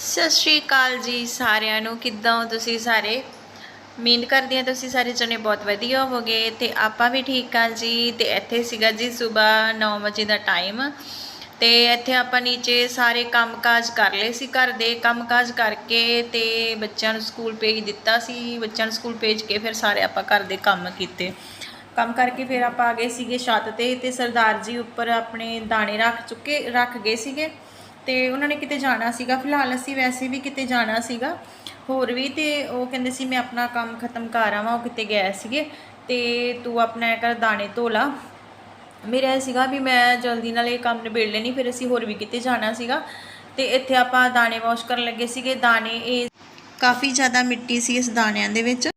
ਸਤਿ ਸ਼੍ਰੀ ਅਕਾਲ ਜੀ ਸਾਰਿਆਂ ਨੂੰ। ਕਿੱਦਾਂ ਹੋ ਤੁਸੀਂ ਸਾਰੇ? ਉਮੀਦ ਕਰਦੀ ਹਾਂ ਤੁਸੀਂ ਸਾਰੇ ਜਣੇ ਬਹੁਤ ਵਧੀਆ ਹੋਵੋਗੇ ਤੇ ਆਪਾਂ ਵੀ ਠੀਕ ਹਾਂ ਜੀ ਤੇ ਇੱਥੇ ਸੀਗਾ ਜੀ ਸਵੇਰ 9 ਵਜੇ ਦਾ ਟਾਈਮ। ਤੇ ਇੱਥੇ ਆਪਾਂ ਨੀਚੇ ਸਾਰੇ ਕੰਮਕਾਜ ਕਰ ਲਏ ਸੀ ਘਰ ਦੇ। ਕੰਮਕਾਜ ਕਰਕੇ ਤੇ ਬੱਚਿਆਂ ਨੂੰ ਸਕੂਲ ਭੇਜ ਦਿੱਤਾ ਸੀ। ਬੱਚਿਆਂ ਨੂੰ ਸਕੂਲ ਭੇਜ ਕੇ ਫਿਰ ਸਾਰੇ ਆਪਾਂ ਘਰ ਦੇ ਕੰਮ ਕੀਤੇ। ਕੰਮ ਕਰਕੇ ਫਿਰ ਆਪਾਂ ਆ ਗਏ ਸੀਗੇ ਛੱਤ ਤੇ ਤੇ ਸਰਦਾਰ ਜੀ ਉੱਪਰ ਆਪਣੇ ਦਾਣੇ ਰੱਖ ਚੁੱਕੇ, ਰੱਖ ਗਏ ਸੀਗੇ। ਤੇ ਉਹਨਾਂ ਨੇ ਕਿਤੇ ਜਾਣਾ ਸੀਗਾ। ਫਿਲਹਾਲ ਅਸੀਂ ਵੈਸੇ ਵੀ ਕਿਤੇ ਜਾਣਾ ਸੀਗਾ। ਹੋਰ ਵੀ ਤੇ ਉਹ ਕਹਿੰਦੇ ਸੀ, ਮੈਂ ਆਪਣਾ ਕੰਮ ਖਤਮ ਕਰ ਆਵਾਂ। ਉਹ ਕਿਤੇ ਗਏ ਸੀਗੇ। ਤੇ ਤੂੰ ਆਪਣਾ ਇਹ ਕਰ ਦਾਣੇ ਧੋ ਲਾ ਮੇਰਾ ਇਹ ਸੀਗਾ ਵੀ ਮੈਂ ਜਲਦੀ ਨਾਲ ਇਹ ਕੰਮ ਨਿਬੇੜ ਲੈਣੀ, ਫਿਰ ਅਸੀਂ ਹੋਰ ਵੀ ਕਿਤੇ ਜਾਣਾ ਸੀਗਾ। ਤੇ ਇੱਥੇ ਆਪਾਂ ਦਾਣੇ ਵਾਸ਼ ਕਰਨ ਲੱਗੇ ਸੀਗੇ। ਦਾਣੇ ਇਹ ਕਾਫੀ ਜ਼ਿਆਦਾ ਮਿੱਟੀ ਸੀ ਇਸ ਦਾਣਿਆਂ ਦੇ ਵਿੱਚ।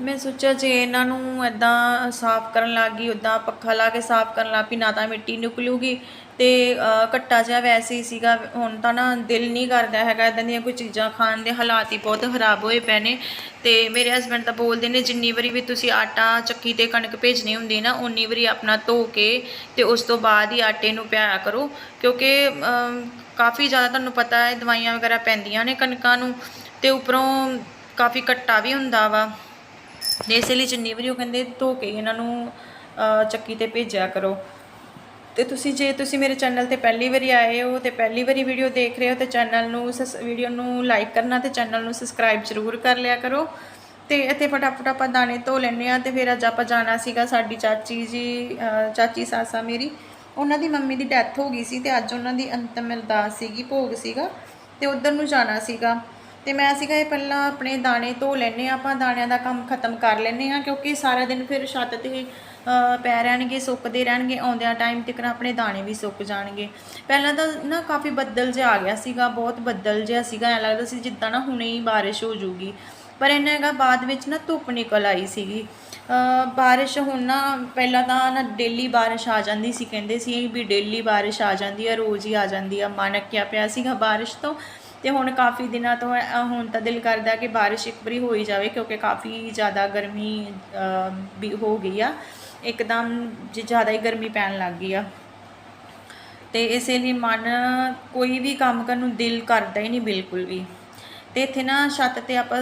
ਮੈਂ ਸੋਚਿਆ ਜੇ ਇਹਨਾਂ ਨੂੰ ਐਦਾਂ ਸਾਫ਼ ਕਰਨ ਲੱਗ ਗਈ ਉੱਦਾਂ ਪੱਖਾ ਲਾ ਕੇ ਸਾਫ਼ ਕਰਨ ਲੱਗ ਪਈ, ਨਾ ਤਾਂ ਮਿੱਟੀ ਨਿਕਲੂਗੀ ਤੇ ਘੱਟਾ ਜਿਹਾ ਵੈਸੇ ਹੀ ਸੀਗਾ, ਹੁਣ ਤਾਂ ਨਾ ਦਿਲ ਨਹੀਂ ਕਰਦਾ ਹੈਗਾ ਇਦਾਂ ਦੀਆਂ ਕੋਈ ਚੀਜ਼ਾਂ ਖਾਣ ਦੇ, ਹਾਲਾਤ ਹੀ ਬਹੁਤ ਖਰਾਬ ਹੋਏ ਪਏ ਨੇ ਤੇ ਮੇਰੇ ਹਸਬੰਡ ਤਾਂ ਬੋਲਦੇ ਨੇ ਜਿੰਨੀ ਵਾਰੀ ਵੀ ਤੁਸੀਂ ਆਟਾ ਚੱਕੀ ਤੇ ਕਣਕ ਭੇਜਣੀ ਹੁੰਦੀ ਨਾ ਉਨੀ ਵਾਰੀ ਆਪਣਾ ਧੋ ਕੇ ਤੇ ਉਸ ਤੋਂ ਬਾਅਦ ਹੀ ਆਟੇ ਨੂੰ ਪਿਆਇਆ ਕਰੋ, ਕਿਉਂਕਿ ਕਾਫੀ ਜ਼ਿਆਦਾ ਤੁਹਾਨੂੰ ਪਤਾ ਹੈ, ਦਵਾਈਆਂ ਵਗੈਰਾ ਪੈਂਦੀਆਂ ਨੇ ਕਣਕਾਂ ਨੂੰ ਤੇ ਉੱਪਰੋਂ ਕਾਫੀ ਘੱਟਾ ਵੀ ਹੁੰਦਾ ਵਾ। ਤੇ ਇਸੇ ਲਈ ਜਿੰਨੀ ਵਾਰੀ ਉਹ ਕਹਿੰਦੇ ਧੋ ਕੇ ਇਹਨਾਂ ਨੂੰ ਚੱਕੀ ਤੇ ਭੇਜਿਆ ਕਰੋ। ਤੇ ਤੁਸੀਂ ਜੇ ਤੁਸੀਂ ਮੇਰੇ ਚੈਨਲ ਤੇ ਪਹਿਲੀ ਵਾਰੀ ਆਏ ਹੋ ਤੇ ਪਹਿਲੀ ਵਾਰੀ ਵੀਡੀਓ ਦੇਖ ਰਹੇ ਹੋ ਤੇ ਚੈਨਲ ਨੂੰ ਵੀਡੀਓ ਨੂੰ ਲਾਈਕ ਕਰਨਾ ਤੇ ਚੈਨਲ ਨੂੰ ਸਬਸਕ੍ਰਾਈਬ ਜ਼ਰੂਰ ਕਰ ਲਿਆ ਕਰੋ। ਤੇ ਇੱਥੇ ਫਟਾਫਟ ਆਪਾਂ ਦਾਣੇ ਧੋ ਲੈਣੇ ਆ ਤੇ ਫਿਰ ਅੱਜ ਆਪਾਂ ਜਾਣਾ ਸੀਗਾ ਸਾਡੀ ਚਾਚੀ ਜੀ ਚਾਚੀ ਸਾਸਾ ਮੇਰੀ। ਉਹਨਾਂ ਦੀ ਮੰਮੀ ਦੀ ਡੈਥ ਹੋ ਗਈ ਸੀ ਤੇ ਅੱਜ ਉਹਨਾਂ ਦੀ ਅੰਤਮ ਅਰਦਾਸ ਸੀਗੀ, ਭੋਗ ਸੀਗਾ। ਤੇ ਉਧਰ ਨੂੰ ਜਾਣਾ ਸੀਗਾ। ਤੇ ਮੈਂ ਸੀਗਾ ਇਹ ਪਹਿਲਾਂ ਆਪਣੇ ਦਾਣੇ ਧੋ ਲੈਣੇ ਆ ਆਪਾਂ ਦਾਣਿਆਂ ਦਾ ਕੰਮ ਖਤਮ ਕਰ ਲੈਣੇ ਆ ਕਿਉਂਕਿ ਸਾਰਾ ਦਿਨ ਫਿਰ ਛੱਤ ਤੇ ਪੈ ਰਹਿਣਗੇ, ਸੁੱਕਦੇ ਰਹਿਣਗੇ, ਆਉਂਦਿਆਂ ਟਾਈਮ ਤੱਕ ਆਪਣੇ ਦਾਣੇ ਵੀ ਸੁੱਕ ਜਾਣਗੇ। ਪਹਿਲਾਂ ਤਾਂ ਨਾ ਕਾਫੀ ਬੱਦਲ ਜਿਹਾ ਆ ਗਿਆ ਸੀਗਾ, ਬਹੁਤ ਬੱਦਲ ਜਿਹਾ ਸੀਗਾ, ਐਂ ਲੱਗਦਾ ਸੀ ਜਿੱਦਾਂ ਨਾ ਹੁਣੇ ਹੀ ਬਾਰਿਸ਼ ਹੋ ਜੂਗੀ ਪਰ ਇਹਨਾਂ ਹੈਗਾ ਬਾਅਦ ਵਿੱਚ ਨਾ ਧੁੱਪ ਨਿਕਲ ਆਈ ਸੀਗੀ। ਬਾਰਿਸ਼ ਹੁਣ ਨਾ ਪਹਿਲਾਂ ਤਾਂ ਨਾ ਡੇਲੀ ਬਾਰਿਸ਼ ਆ ਜਾਂਦੀ ਸੀ, ਕਹਿੰਦੇ ਸੀ ਵੀ ਡੇਲੀ ਬਾਰਿਸ਼ ਆ ਜਾਂਦੀ ਆ, ਰੋਜ਼ ਹੀ ਆ ਜਾਂਦੀ ਆ। ਮਨ ਅੱਕਿਆ ਪਿਆ ਸੀਗਾ ਬਾਰਿਸ਼ ਤੋਂ। ਤੇ ਹੁਣ ਕਾਫੀ ਦਿਨਾਂ ਤੋਂ ਹੁਣ ਤਾਂ ਦਿਲ ਕਰਦਾ ਕਿ ਬਾਰਿਸ਼ ਇੱਕ ਵਾਰੀ ਹੋ ਹੀ ਜਾਵੇ, ਕਿਉਂਕਿ ਕਾਫੀ ਜ਼ਿਆਦਾ ਗਰਮੀ ਵੀ ਹੋ ਗਈ ਆ। ਇੱਕਦਮ ਜੇ, ਜ਼ਿਆਦਾ ਹੀ ਗਰਮੀ ਪੈਣ ਲੱਗ ਗਈ ਆ। ਤੇ ਇਸੇ ਲਈ ਮਨ ਕੋਈ ਵੀ ਕੰਮ ਕਰਨ ਨੂੰ ਦਿਲ ਕਰਦਾ ਹੀ ਨਹੀਂ ਬਿਲਕੁਲ ਵੀ। ਤੇ ਇੱਥੇ ਨਾ ਛੱਤ ਤੇ ਆਪਾਂ,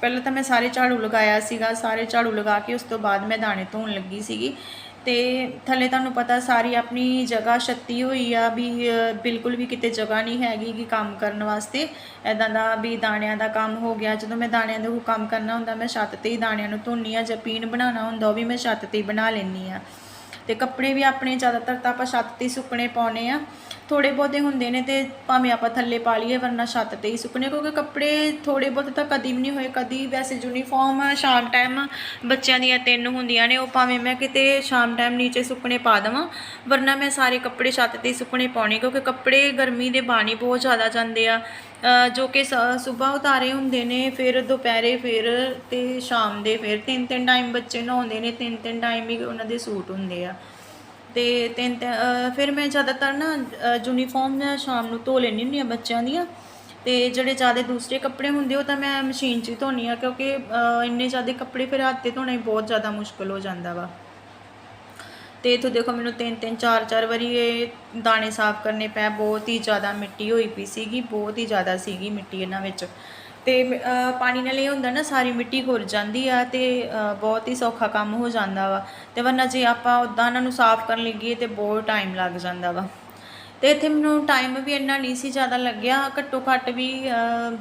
ਪਹਿਲਾਂ ਤਾਂ ਮੈਂ ਸਾਰੇ ਝਾੜੂ ਲਗਾਇਆ ਸੀਗਾ, ਸਾਰੇ ਝਾੜੂ ਲਗਾ ਕੇ ਉਸ ਤੋਂ ਬਾਅਦ ਮੈਂ ਦਾਣੇ ਧੋਣ ਲੱਗੀ ਸੀਗੀ। ਤੇ ਥੱਲੇ ਤੁਹਾਨੂੰ ਪਤਾ ਸਾਰੀ ਆਪਣੀ ਜਗ੍ਹਾ ਛੱਤੀ ਹੋਈ ਆ ਵੀ ਬਿਲਕੁਲ ਵੀ ਕਿਤੇ ਜਗ੍ਹਾ ਨਹੀਂ ਹੈਗੀ ਕਿ ਕੰਮ ਕਰਨ ਵਾਸਤੇ। ਐਦਾਂ ਦਾ ਵੀ ਦਾਣਿਆਂ ਦਾ ਕੰਮ ਹੋ ਗਿਆ। ਜਦੋਂ ਮੈਂ ਦਾਣਿਆਂ ਦੇ ਕੋਈ ਕੰਮ ਕਰਨਾ ਹੁੰਦਾ, ਮੈਂ ਛੱਤ ਤੇ ਹੀ ਦਾਣਿਆਂ ਨੂੰ ਧੋਨੀ ਆ ਜਾਂ ਪੀਣ ਬਣਾਉਣਾ ਹੁੰਦਾ, ਉਹ ਵੀ ਮੈਂ ਛੱਤ ਤੇ ਹੀ ਬਣਾ ਲੈਂਦੀ ਆ। ਤੇ ਕੱਪੜੇ ਵੀ ਆਪਣੇ ਜ਼ਿਆਦਾਤਰ ਤਾਂ ਆਪਾਂ ਛੱਤ ਤੇ ਸੁੱਕਣੇ ਪਾਉਣੇ ਆ। ਥੋੜੇ ਬਹੁਤੇ ਹੁੰਦੇ ਨੇ ਤੇ ਭਾਵੇਂ ਆਪਾਂ ਥੱਲੇ ਪਾ ਲਈਏ, ਵਰਨਾ ਛੱਤ ਤੇ ਹੀ ਸੁੱਕਣੇ, ਕਿਉਂਕਿ ਕੱਪੜੇ ਥੋੜੇ ਬਹੁਤੇ ਤਾਂ ਕਦੀ ਵੀ ਨਹੀਂ ਹੋਏ, ਕਦੀ ਵੈਸੇ ਯੂਨੀਫਾਰਮ ਸ਼ਾਮ ਟਾਈਮ ਬੱਚਿਆਂ ਦੀਆਂ ਤਿੰਨ ਹੁੰਦੀਆਂ ਨੇ, ਉਹ ਭਾਵੇਂ ਮੈਂ ਕਿਤੇ ਸ਼ਾਮ ਟਾਈਮ ਨੀਚੇ ਸੁੱਕਣੇ ਪਾ ਦੇਵਾਂ, ਵਰਨਾ ਮੈਂ ਸਾਰੇ ਕੱਪੜੇ ਛੱਤ ਤੇ ਹੀ ਸੁੱਕਣੇ ਪਾਉਣੇ, ਕਿਉਂਕਿ ਕੱਪੜੇ ਗਰਮੀ ਦੇ ਬਾਣੀ ਬਹੁਤ ਜ਼ਿਆਦਾ ਜਾਂਦੇ ਆ। ਜੋ ਕਿ ਸਵੇਰ ਉਤਾਰੇ ਹੁੰਦੇ ਨੇ, ਫਿਰ ਦੁਪਹਿਰੇ ਫਿਰ ਤੇ ਸ਼ਾਮ ਦੇ ਫਿਰ ਤਿੰਨ ਤਿੰਨ ਟਾਈਮ ਬੱਚੇ ਨਹਾਉਂਦੇ ਨੇ, ਤਿੰਨ ਤਿੰਨ ਟਾਈਮ ਹੀ ਉਹਨਾਂ ਦੇ ਸੂਟ ਹੁੰਦੇ ਆ। ਤੇ ਤਿੰਨ ਤਿੰਨ- ਫਿਰ ਮੈਂ ਜ਼ਿਆਦਾਤਰ ਨਾ ਯੂਨੀਫਾਰਮ ਸ਼ਾਮ ਨੂੰ ਧੋ ਲੈਂਦੀ ਹੁੰਦੀ ਆ ਬੱਚਿਆਂ ਦੀਆਂ। ਤੇ ਜਿਹੜੇ ਜ਼ਿਆਦਾ ਦੂਸਰੇ ਕੱਪੜੇ ਹੁੰਦੇ ਉਹ ਤਾਂ ਮੈਂ ਮਸ਼ੀਨ 'ਚ ਹੀ ਧੋਨੀ ਆ ਕਿਉਂਕਿ ਇੰਨੇ ਜ਼ਿਆਦਾ ਕੱਪੜੇ ਫਿਰ ਹੱਥ ਤੇ ਧੋਣਾ ਹੀ ਬਹੁਤ ਜ਼ਿਆਦਾ ਮੁਸ਼ਕਲ ਹੋ ਜਾਂਦਾ ਵਾ। ਤੇ ਇੱਥੋਂ ਦੇਖੋ ਮੈਨੂੰ ਤਿੰਨ ਤਿੰਨ ਚਾਰ ਚਾਰ ਵਾਰੀ ਇਹ ਦਾਣੇ ਸਾਫ਼ ਕਰਨੇ ਪਏ ਬਹੁਤ ਹੀ ਜ਼ਿਆਦਾ ਮਿੱਟੀ ਹੋਈ ਪਈ ਸੀਗੀ ਬਹੁਤ ਹੀ ਜ਼ਿਆਦਾ ਸੀਗੀ ਮਿੱਟੀ ਇਹਨਾਂ ਵਿੱਚ। ਤੇ ਪਾਣੀ ਨਾਲ ਇਹ ਹੁੰਦਾ ਨਾ ਸਾਰੀ ਮਿੱਟੀ ਘੁਰ ਜਾਂਦੀ ਆ ਤੇ ਬਹੁਤ ਹੀ ਸੌਖਾ ਕੰਮ ਹੋ ਜਾਂਦਾ ਵਾ। ਤੇ ਵਰਨਾ ਜੇ ਆਪਾਂ ਉਦਾਂ ਇਹਨਾਂ ਨੂੰ ਸਾਫ਼ ਕਰਨ ਲੱਗੀਏ ਤੇ ਬਹੁਤ ਟਾਈਮ ਲੱਗ ਜਾਂਦਾ ਵਾ। ਤੇ ਇੱਥੇ ਮੈਨੂੰ ਟਾਈਮ ਵੀ ਇੰਨਾ ਨਹੀਂ ਸੀ ਜ਼ਿਆਦਾ ਲੱਗਿਆ ਘੱਟੋ ਘੱਟ ਵੀ ਅਹ,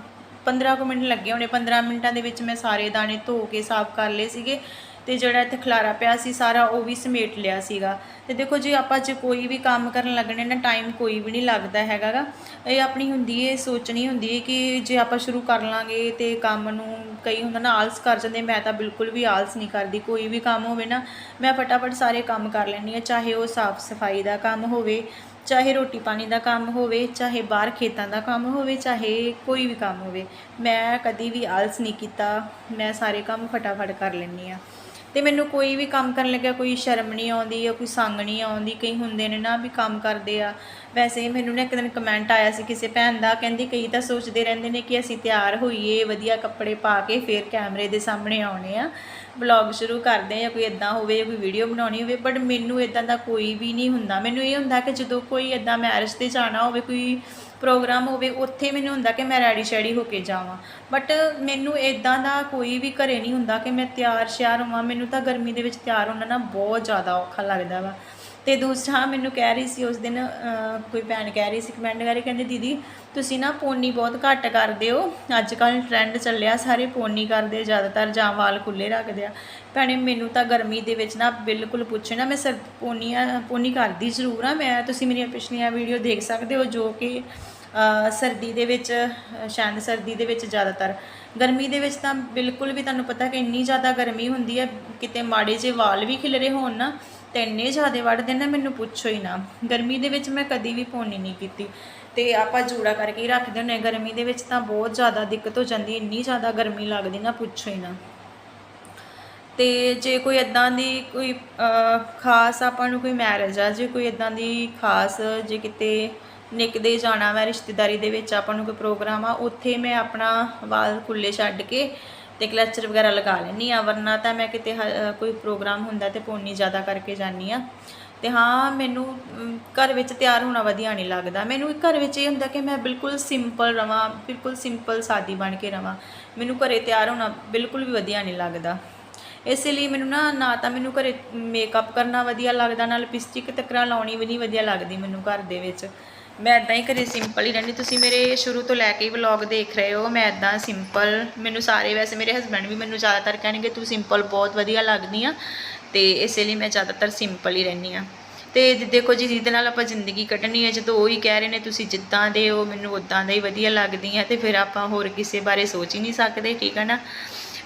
15 ਕੁ ਮਿੰਟ ਲੱਗੇ ਹੋਣੇ। 15 ਮਿੰਟਾਂ ਦੇ ਵਿੱਚ ਮੈਂ ਸਾਰੇ ਦਾਣੇ ਧੋ ਕੇ ਸਾਫ਼ ਕਰ ਲਏ ਸੀਗੇ। ਤੇ ਜਿਹੜਾ ਇੱਥੇ ਖਲਾਰਾ ਪਿਆ ਸੀ, ਸਾਰਾ ਉਹ ਵੀ ਸਮੇਟ ਲਿਆ ਸੀਗਾ। ਤੇ ਦੇਖੋ ਜੇ ਆਪਾਂ ਜੇ ਕੋਈ ਵੀ ਕੰਮ ਕਰਨ ਲੱਗਣੇ ਨਾ ਟਾਈਮ ਕੋਈ ਵੀ ਨਹੀਂ ਲੱਗਦਾ ਹੈਗਾ ਗਾ ਇਹ ਆਪਣੀ ਹੁੰਦੀ ਹੈ ਸੋਚਣੀ ਹੁੰਦੀ ਹੈ ਕਿ ਜੇ ਆਪਾਂ ਸ਼ੁਰੂ ਕਰ ਲਾਂਗੇ ਤੇ ਕੰਮ ਨੂੰ ਕਈ ਹੁੰਦਾ ਨਾ ਆਲਸ ਕਰ ਜਾਂਦੇ, ਮੈਂ ਤਾਂ ਬਿਲਕੁਲ ਵੀ ਆਲਸ ਨਹੀਂ ਕਰਦੀ। ਕੋਈ ਵੀ ਕੰਮ ਹੋਵੇ ਨਾ, ਮੈਂ ਫਟਾਫਟ ਸਾਰੇ ਕੰਮ ਕਰ ਲੈਂਦੀ ਆ ਚਾਹੇ ਉਹ ਸਾਫ਼ ਸਫ਼ਾਈ ਦਾ ਕੰਮ ਹੋਵੇ, ਚਾਹੇ ਰੋਟੀ ਪਾਣੀ ਦਾ ਕੰਮ ਹੋਵੇ, ਚਾਹੇ ਬਾਹਰ ਖੇਤਾਂ ਦਾ ਕੰਮ ਹੋਵੇ, ਚਾਹੇ ਕੋਈ ਵੀ ਕੰਮ ਹੋਵੇ, ਮੈਂ ਕਦੀ ਵੀ ਆਲਸ ਨਹੀਂ ਕੀਤਾ। ਮੈਂ ਸਾਰੇ ਕੰਮ ਫਟਾਫਟ ਕਰ ਲੈਂਦੀ ਆ ਤੇ ਮੈਨੂੰ ਕੋਈ ਵੀ ਕੰਮ ਕਰਨ ਲੱਗਿਆ, ਕੋਈ ਸ਼ਰਮ ਨਹੀਂ ਆਉਂਦੀ ਜਾਂ ਕੋਈ ਸੰਗ ਨਹੀਂ ਆਉਂਦੀ, ਕਈ ਹੁੰਦੇ ਨੇ ਨਾ ਵੀ ਕੰਮ ਕਰਦੇ ਆ। ਵੈਸੇ ਮੈਨੂੰ ਨਾ ਇੱਕ ਦਿਨ ਕਮੈਂਟ ਆਇਆ ਸੀ ਕਿਸੇ ਭੈਣ ਦਾ, ਕਹਿੰਦੀ ਕਈ ਤਾਂ ਸੋਚਦੇ ਰਹਿੰਦੇ ਨੇ ਕਿ ਅਸੀਂ ਤਿਆਰ ਹੋਈਏ, ਵਧੀਆ ਕੱਪੜੇ ਪਾ ਕੇ ਫਿਰ ਕੈਮਰੇ ਦੇ ਸਾਹਮਣੇ ਆਉਣੇ ਆ। ਵਲੌਗ ਸ਼ੁਰੂ ਕਰਦੇ ਆ ਜਾਂ ਕੋਈ ਇਦਾਂ ਹੋਵੇ ਜਾਂ ਕੋਈ ਵੀਡੀਓ ਬਣਾਉਣੀ ਹੋਵੇ ਬਟ ਮੈਨੂੰ ਇਦਾਂ ਦਾ ਕੋਈ ਵੀ ਨਹੀਂ ਹੁੰਦਾ। ਮੈਨੂੰ ਇਹ ਹੁੰਦਾ ਕਿ ਜਦੋਂ ਕੋਈ ਇਦਾਂ ਮੈਰਿਜ ਤੇ ਜਾਣਾ ਹੋਵੇ, ਕੋਈ ਪ੍ਰੋਗਰਾਮ ਹੋਵੇ, ਉੱਥੇ ਮੈਨੂੰ ਹੁੰਦਾ ਕਿ ਮੈਂ ਰੈਡੀ ਸ਼ੈਡੀ ਹੋ ਕੇ ਜਾਵਾਂ। ਬਟ ਮੈਨੂੰ ਇਦਾਂ ਦਾ ਕੋਈ ਵੀ ਘਰੇ ਨਹੀਂ ਹੁੰਦਾ ਕਿ ਮੈਂ ਤਿਆਰ ਸ਼ਿਆਰ ਹੋਵਾਂ। ਮੈਨੂੰ ਤਾਂ ਗਰਮੀ ਦੇ ਵਿੱਚ ਤਿਆਰ ਹੋਣਾ ਨਾ ਬਹੁਤ ਜ਼ਿਆਦਾ ਔਖਾ ਲੱਗਦਾ ਵਾ। ਤੇ ਦੂਸਰਾ ਮੈਨੂੰ ਕਹਿ ਰਹੀ ਸੀ ਉਸ ਦਿਨ ਕੋਈ ਭੈਣ ਕਹਿ ਰਹੀ ਸੀ ਕਮੈਂਟ ਕਰੀ ਕਹਿੰਦੇ ਦੀਦੀ, ਤੁਸੀਂ ਨਾ ਪੋਨੀ ਬਹੁਤ ਘੱਟ ਕਰਦੇ ਹੋ। ਅੱਜ ਕੱਲ ਟ੍ਰੈਂਡ ਚੱਲਿਆ, ਸਾਰੇ ਪੋਨੀ ਕਰਦੇ ਜ਼ਿਆਦਾਤਰ ਜਾਂ ਵਾਲ ਖੁੱਲੇ ਰੱਖਦੇ ਆ। ਭੈਣੇ, ਮੈਨੂੰ ਤਾਂ ਗਰਮੀ ਦੇ ਵਿੱਚ ਨਾ ਬਿਲਕੁਲ ਪੁੱਛੇ ਨਾ ਮੈਂ ਸਰ ਪੋਨੀਆਂ, ਪੋਨੀ ਕਰਦੀ ਜ਼ਰੂਰ ਆ, ਮੈਂ, ਤੁਸੀਂ ਮੇਰੀਆਂ ਪਿਛਲੀਆਂ ਵੀਡੀਓ ਦੇਖ ਸਕਦੇ ਹੋ, ਜੋ ਕਿ ਸਰਦੀ ਦੇ ਵਿੱਚ, ਸ਼ਾਇਦ ਸਰਦੀ ਦੇ ਵਿੱਚ ਜ਼ਿਆਦਾਤਰ। ਗਰਮੀ ਦੇ ਵਿੱਚ ਤਾਂ ਬਿਲਕੁਲ ਵੀ ਤੁਹਾਨੂੰ ਪਤਾ ਕਿ ਇੰਨੀ ਜ਼ਿਆਦਾ ਗਰਮੀ ਹੁੰਦੀ ਹੈ, ਕਿਤੇ ਮਾੜੇ ਜਿਹੇ ਵਾਲ ਵੀ ਖਿਲਰੇ ਹੋਣ ਨਾ ਤੇ ਇੰਨੇ ਜ਼ਿਆਦਾ ਵੱਢਦੇ ਨੇ, ਮੈਨੂੰ ਪੁੱਛੋ ਹੀ ਨਾ। ਗਰਮੀ ਦੇ ਵਿੱਚ ਮੈਂ ਕਦੀ ਵੀ ਪੋਨੀ ਨਹੀਂ ਕੀਤੀ। ਤੇ ਆਪਾਂ ਜੂੜਾ ਕਰਕੇ ਹੀ ਰੱਖਦੇ ਹੁੰਦੇ ਹਾਂ। ਗਰਮੀ ਦੇ ਵਿੱਚ ਤਾਂ ਬਹੁਤ ਜ਼ਿਆਦਾ ਦਿੱਕਤ ਹੋ ਜਾਂਦੀ ਇੰਨੀ ਜ਼ਿਆਦਾ ਗਰਮੀ ਲੱਗਦੀ ਨਾ, ਪੁੱਛੋ ਹੀ ਨਾ। ਤੇ ਜੇ ਕੋਈ ਇਦਾਂ ਦੀ ਕੋਈ ਖਾਸ ਆਪਾਂ ਨੂੰ ਕੋਈ ਮੈਰਿਜ ਆ, ਜੇ ਕੋਈ ਇਦਾਂ ਦੀ ਖਾਸ ਜੇ ਕਿਤੇ ਨਿਕਦੇ ਜਾਣਾ ਵਾ, ਰਿਸ਼ਤੇਦਾਰੀ ਦੇ ਵਿੱਚ ਆਪਾਂ ਨੂੰ ਕੋਈ ਪ੍ਰੋਗਰਾਮ ਆ, ਉੱਥੇ ਮੈਂ ਆਪਣਾ ਵਾਲ ਖੁੱਲੇ ਛੱਡ ਕੇ ਤੇ ਕਲਚਰ ਵਗੈਰਾ ਲਗਾ ਲੈਂਦੀ ਆ ਵਰਨਾ ਤਾਂ ਮੈਂ ਕਿਤੇ ਹ- ਕੋਈ ਪ੍ਰੋਗਰਾਮ ਹੁੰਦਾ ਤੇ ਪੋਨੀ ਜ਼ਿਆਦਾ ਕਰਕੇ ਜਾਂਦੀ ਆ ਤੇ ਹਾਂ, ਮੈਨੂੰ ਘਰ ਵਿੱਚ ਤਿਆਰ ਹੋਣਾ ਵਧੀਆ ਨਹੀਂ ਲੱਗਦਾ। ਮੈਨੂੰ ਘਰ ਵਿੱਚ ਇਹ ਹੁੰਦਾ ਕਿ ਮੈਂ ਬਿਲਕੁਲ ਸਿੰਪਲ ਰਵਾਂ, ਬਿਲਕੁਲ ਸਿੰਪਲ ਸਾਦੀ ਬਣ ਕੇ ਰਵਾਂ। ਮੈਨੂੰ ਘਰੇ ਤਿਆਰ ਹੋਣਾ ਬਿਲਕੁਲ ਵੀ ਵਧੀਆ ਨਹੀਂ ਲੱਗਦਾ। ਇਸ ਲਈ ਮੈਨੂੰ ਨਾ ਨਾ ਤਾਂ ਮੈਨੂੰ ਘਰੇ ਮੇਕਅਪ ਕਰਨਾ ਵਧੀਆ ਲੱਗਦਾ, ਨਾਲ ਲਿਪਸਟਿਕ ਤੱਕਰਾਂ ਲਾਉਣੀ ਵੀ ਨਹੀਂ ਵਧੀਆ ਲੱਗਦੀ ਮੈਨੂੰ ਘਰ ਦੇ ਵਿੱਚ। ਮੈਂ ਇਦਾਂ ਹੀ ਘਰੇ ਸਿੰਪਲ ਹੀ ਰਹਿੰਦੀ। ਤੁਸੀਂ ਮੇਰੇ ਸ਼ੁਰੂ ਤੋਂ ਲੈ ਕੇ ਹੀ ਵਲੌਗ ਦੇਖ ਰਹੇ ਹੋ, ਮੈਂ ਇਦਾਂ ਸਿੰਪਲ ਮੈਨੂੰ ਸਾਰੇ, ਵੈਸੇ ਮੇਰੇ ਹਸਬੰਡ ਵੀ ਮੈਨੂੰ ਜ਼ਿਆਦਾਤਰ ਕਹਿਣਗੇ, ਤੂੰ ਸਿੰਪਲ ਬਹੁਤ ਵਧੀਆ ਲੱਗਦੀ ਆ। ਤੇ ਇਸੇ ਲਈ ਮੈਂ ਜ਼ਿਆਦਾਤਰ ਸਿੰਪਲ ਹੀ ਰਹਿੰਦੀ ਆ। ਤੇ ਦੇਖੋ ਜੀ, ਜਿਹਦੇ ਨਾਲ ਆਪਾਂ ਜ਼ਿੰਦਗੀ ਕੱਢਣੀ ਹੈ ਜਦੋਂ ਉਹ ਹੀ ਕਹਿ ਰਹੇ ਨੇ, ਤੁਸੀਂ ਜਿੱਦਾਂ ਦੇ ਹੋ, ਮੈਨੂੰ ਉਦਾਂ ਦਾ ਹੀ ਵਧੀਆ ਲੱਗਦੀ ਆ, ਤੇ ਫਿਰ ਆਪਾਂ ਹੋਰ ਕਿਸੇ ਬਾਰੇ ਸੋਚ ਹੀ ਨਹੀਂ ਸਕਦੇ, ਠੀਕ ਹੈ ਨਾ?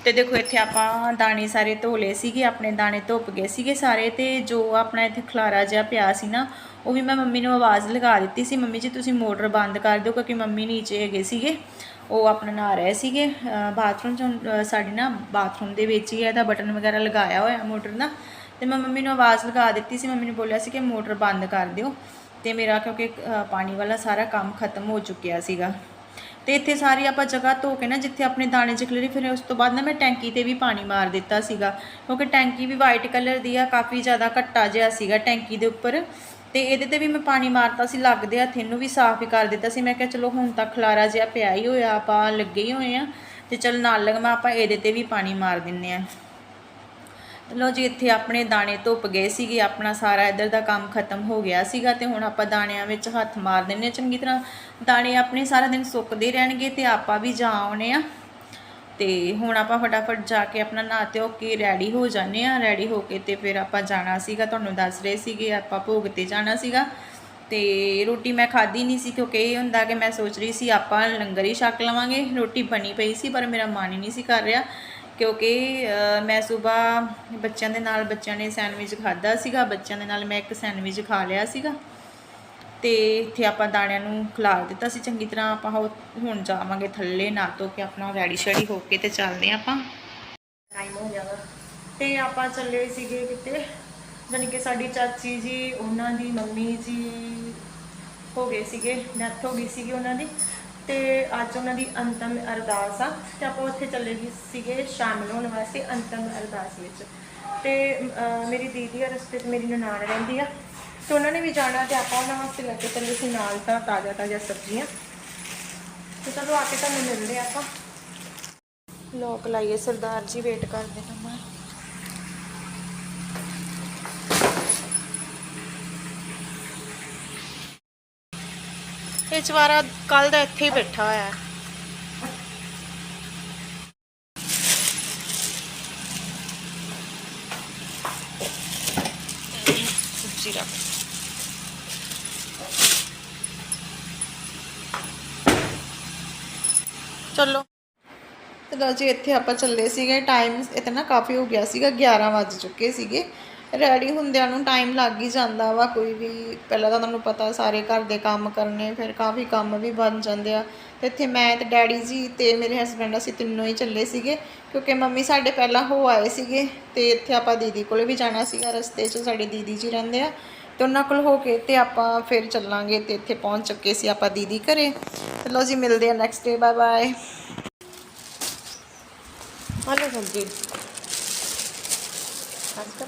ਤੇ ਦੇਖੋ ਇੱਥੇ ਆਪਾਂ ਦਾਣੇ ਸਾਰੇ ਧੋ ਲਏ ਸੀਗੇ, ਆਪਣੇ ਦਾਣੇ ਧੁੱਪ ਗਏ ਸੀਗੇ ਸਾਰੇ ਤੇ ਜੋ ਆਪਣਾ ਇੱਥੇ ਖਲਾਰਾ ਜਿਹਾ ਪਿਆ ਸੀ ਨਾ, ਉਹ ਵੀ ਮੈਂ ਮੰਮੀ ਨੂੰ ਆਵਾਜ਼ ਲਗਾ ਦਿੱਤੀ ਸੀ, ਮੰਮੀ ਜੀ ਤੁਸੀਂ ਮੋਟਰ ਬੰਦ ਕਰ ਦਿਓ ਕਿਉਂਕਿ ਮੰਮੀ ਨੀਚੇ ਹੈਗੇ ਸੀਗੇ, ਉਹ ਆਪਣਾ ਨਹਾ ਰਹੇ ਸੀਗੇ ਬਾਥਰੂਮ ਚ ਸਾਡੀ ਨਾ ਬਾਥਰੂਮ ਦੇ ਵਿੱਚ ਹੀ ਇਹਦਾ ਬਟਨ ਵਗੈਰਾ ਲਗਾਇਆ ਹੋਇਆ ਮੋਟਰ ਦਾ ਤੇ ਮੈਂ ਮੰਮੀ ਨੂੰ ਆਵਾਜ਼ ਲਗਾ ਦਿੱਤੀ ਸੀ, ਮੰਮੀ ਨੇ ਬੋਲਿਆ ਸੀ ਕਿ ਮੋਟਰ ਬੰਦ ਕਰ ਦਿਓ, ਤੇ ਮੇਰਾ ਕਿਉਂਕਿ ਪਾਣੀ ਵਾਲਾ ਸਾਰਾ ਕੰਮ ਖਤਮ ਹੋ ਚੁੱਕਿਆ ਸੀਗਾ। ਤੇ ਇੱਥੇ ਸਾਰੀ ਆਪਾਂ ਜਗ੍ਹਾ ਧੋ ਕੇ ਨਾ, ਜਿੱਥੇ ਆਪਣੇ ਦਾਣੇ ਚਕਲਰੀ ਫਿਰ ਉਸ ਤੋਂ ਬਾਅਦ ਨਾ ਮੈਂ ਟੈਂਕੀ ਤੇ ਵੀ ਪਾਣੀ ਮਾਰ ਦਿੱਤਾ ਸੀਗਾ। ਕਿਉਂਕਿ ਟੈਂਕੀ ਵੀ ਵਾਈਟ ਕਲਰ ਦੀ ਆ, ਕਾਫੀ ਜ਼ਿਆਦਾ ਘੱਟਾ ਜਿਹਾ ਸੀਗਾ ਟੈਂਕੀ ਦੇ ਉੱਪਰ। ਤੇ ਇਹਦੇ ਤੇ ਵੀ ਮੈਂ ਪਾਣੀ ਮਾਰਤਾ ਸੀ, ਲੱਗਦੇ ਹੱਥ ਇਹਨੂੰ ਵੀ ਸਾਫ਼ ਹੀ ਕਰ ਦਿੱਤਾ ਸੀ। ਮੈਂ ਕਿਹਾ, ਚਲੋ ਹੁਣ ਤਾਂ ਖਲਾਰਾ ਜਿਹਾ ਪਿਆ ਹੀ ਹੋਇਆ, ਆਪਾਂ ਲੱਗੇ ਹੀ ਹੋਏ ਆ। ਤੇ ਚਲ ਨਾਲ ਲਗਮਾ ਆਪਾਂ ਇਹਦੇ ਤੇ ਵੀ ਪਾਣੀ ਮਾਰ ਦਿੰਨੇ ਆ। ਲੋ ਜੀ, ਇੱਥੇ ਆਪਣੇ ਦਾਣੇ ਧੁੱਪ ਗਏ ਸੀਗੇ, ਆਪਣਾ ਸਾਰਾ ਇੱਧਰ ਦਾ ਕੰਮ ਖਤਮ ਹੋ ਗਿਆ ਸੀਗਾ ਤੇ ਹੁਣ ਆਪਾਂ ਦਾਣਿਆਂ ਵਿੱਚ ਹੱਥ ਮਾਰ ਦਿੰਨੇ ਆ ਚੰਗੀ ਤਰ੍ਹਾਂ ਦਾਣੇ ਆਪਣੇ ਸਾਰਾ ਦਿਨ ਸੁੱਕਦੇ ਰਹਿਣਗੇ ਤੇ ਆਪਾਂ ਵੀ ਜਾ ਆਉਣੇ ਆ। ਤੇ ਹੁਣ ਆਪਾਂ ਫਟਾਫਟ ਜਾ ਕੇ ਆਪਣਾ ਨਹਾ ਧੋ ਕੇ ਰੈਡੀ ਹੋ ਜਾਂਦੇ ਆ ਰੈਡੀ ਹੋ ਕੇ ਤੇ ਫਿਰ ਆਪਾਂ ਜਾਣਾ ਸੀਗਾ, ਤੁਹਾਨੂੰ ਦੱਸ ਰਹੇ ਸੀਗੇ, ਆਪਾਂ ਭੋਗ ਤੇ ਜਾਣਾ ਸੀਗਾ। ਤੇ ਰੋਟੀ ਮੈਂ ਖਾਧੀ ਨਹੀਂ ਸੀ ਕਿਉਂਕਿ ਇਹ ਹੁੰਦਾ ਕਿ ਮੈਂ ਸੋਚ ਰਹੀ ਸੀ ਆਪਾਂ ਲੰਗਰ ਹੀ ਛਕ ਲਵਾਂਗੇ। ਰੋਟੀ ਬਣੀ ਪਈ ਸੀ, ਪਰ ਮੇਰਾ ਮਨ ਹੀ ਨਹੀਂ ਸੀ ਕਰ ਰਿਹਾ। ਕਿਉਂਕਿ ਮੈਂ ਸੁਬਾਹ ਬੱਚਿਆਂ ਦੇ ਨਾਲ ਬੱਚਿਆਂ ਨੇ ਸੈਂਡਵਿਚ ਖਾਦਾ ਸੀਗਾ, ਬੱਚਿਆਂ ਦੇ ਨਾਲ ਮੈਂ ਇੱਕ ਸੈਂਡਵਿਚ ਖਾ ਲਿਆ ਸੀਗਾ। ਤੇ ਇੱਥੇ ਆਪਾਂ ਦਾਣਿਆਂ ਨੂੰ ਖਿਲਾਰ ਦਿੱਤਾ ਸੀ, ਚੰਗੀ ਤਰ੍ਹਾਂ ਆਪਾਂ ਹੋ- ਹੁਣ ਜਾਵਾਂਗੇ ਥੱਲੇ, ਨਾ ਧੋ ਕੇ ਆਪਣਾ ਰੈਡੀ ਸ਼ੈਡੀ ਹੋ ਕੇ ਤੇ ਚੱਲਦੇ ਹਾਂ ਆਪਾਂ। ਟਾਈਮ ਹੋ ਗਿਆ ਵਾ। ਤੇ ਆਪਾਂ ਚੱਲੇ ਸੀਗੇ ਕਿਤੇ, ਜਾਣੀ ਕਿ ਸਾਡੀ ਚਾਚੀ ਜੀ, ਉਹਨਾਂ ਦੀ ਮੰਮੀ ਜੀ ਹੋ ਗਏ ਸੀਗੇ ਡੈਥ ਹੋ ਗਈ ਸੀਗੀ ਉਹਨਾਂ ਦੀ। ਤੇ ਅੱਜ ਉਹਨਾਂ ਦੀ ਅੰਤਮ ਅਰਦਾਸ ਆ ਤੇ ਆਪਾਂ ਉੱਥੇ ਚੱਲੇ ਗਏ ਸੀਗੇ ਸ਼ਾਮਿਲ ਹੋਣ ਵਾਸਤੇ ਅੰਤਮ ਅਰਦਾਸ ਵਿੱਚ। ਤੇ ਮੇਰੀ ਦੀਦੀ ਆ ਰਸਤੇ 'ਚ ਮੇਰੀ ਨਨਾਣ ਰਹਿੰਦੀ ਆ ਤੇ ਉਹਨਾਂ ਨੇ ਵੀ ਜਾਣਾ ਤੇ ਆਪਾਂ ਉਹਨਾਂ ਵਾਸਤੇ ਲੈ ਕੇ ਚੱਲੇ ਸੀ ਨਾਲ ਤਾਂ ਤਾਜ਼ਾ ਤਾਜ਼ਾ ਸਬਜ਼ੀਆਂ। ਤੇ ਚਲੋ ਆ ਕੇ ਤੁਹਾਨੂੰ ਮਿਲਦੇ ਆ ਆਪਾਂ। ਲੋਕ ਲਾਈਏ ਸਰਦਾਰ ਜੀ ਵੇਟ ਕਰਦੇ ਨੇ ਇਹ ਚਵਾਰਾ ਕੱਲ ਦਾ ਇੱਥੇ ਹੀ ਬੈਠਾ ਹੋਇਆ। ਹੈ ਸਬਜ਼ੀ ਰੱਖ। ਚਲੋ। ਤੇ ਲਓ ਜੀ, ਇੱਥੇ ਆਪਾਂ ਚੱਲੇ ਸੀਗੇ। ਟਾਈਮ ਇਤਨਾ ਕਾਫੀ ਹੋ ਗਿਆ ਸੀਗਾ 11 ਵੱਜ ਚੁੱਕੇ ਸੀਗੇ। ਰੈਡੀ ਹੁੰਦਿਆਂ ਨੂੰ ਟਾਈਮ ਲੱਗ ਹੀ ਜਾਂਦਾ ਵਾ, ਕੋਈ ਵੀ, ਪਹਿਲਾਂ ਤਾਂ ਤੁਹਾਨੂੰ ਪਤਾ ਸਾਰੇ ਘਰ ਦੇ ਕੰਮ ਕਰਨੇ, ਫਿਰ ਕਾਫੀ ਕੰਮ ਵੀ ਬਣ ਜਾਂਦੇ ਆ। ਤੇ ਇੱਥੇ ਮੈਂ ਤੇ ਡੈਡੀ ਜੀ ਤੇ ਮੇਰੇ ਹਸਬੰਡ ਅਸੀਂ ਤਿੰਨੋਂ ਹੀ ਚੱਲੇ ਸੀਗੇ, ਕਿਉਂਕਿ ਮੰਮੀ ਸਾਡੇ ਪਹਿਲਾਂ ਹੋ ਆਏ ਸੀਗੇ ਤੇ ਇੱਥੇ ਆਪਾਂ ਦੀਦੀ ਕੋਲੇ ਵੀ ਜਾਣਾ ਸੀਗਾ, ਰਸਤੇ 'ਚ ਸਾਡੇ ਦੀਦੀ ਜੀ ਰਹਿੰਦੇ ਆ। ਤੇ ਉਹਨਾਂ ਕੋਲ ਹੋ ਕੇ ਤੇ ਆਪਾਂ ਫਿਰ ਚੱਲਾਂਗੇ ਤੇ ਇੱਥੇ ਪਹੁੰਚ ਚੁੱਕੇ ਸੀ ਆਪਾਂ ਦੀਦੀ ਘਰੇ। ਚਲੋ ਜੀ, ਮਿਲਦੇ ਆ next day bye bye hello ਸਬਜੀ ਅੱਜ ਤਾਂ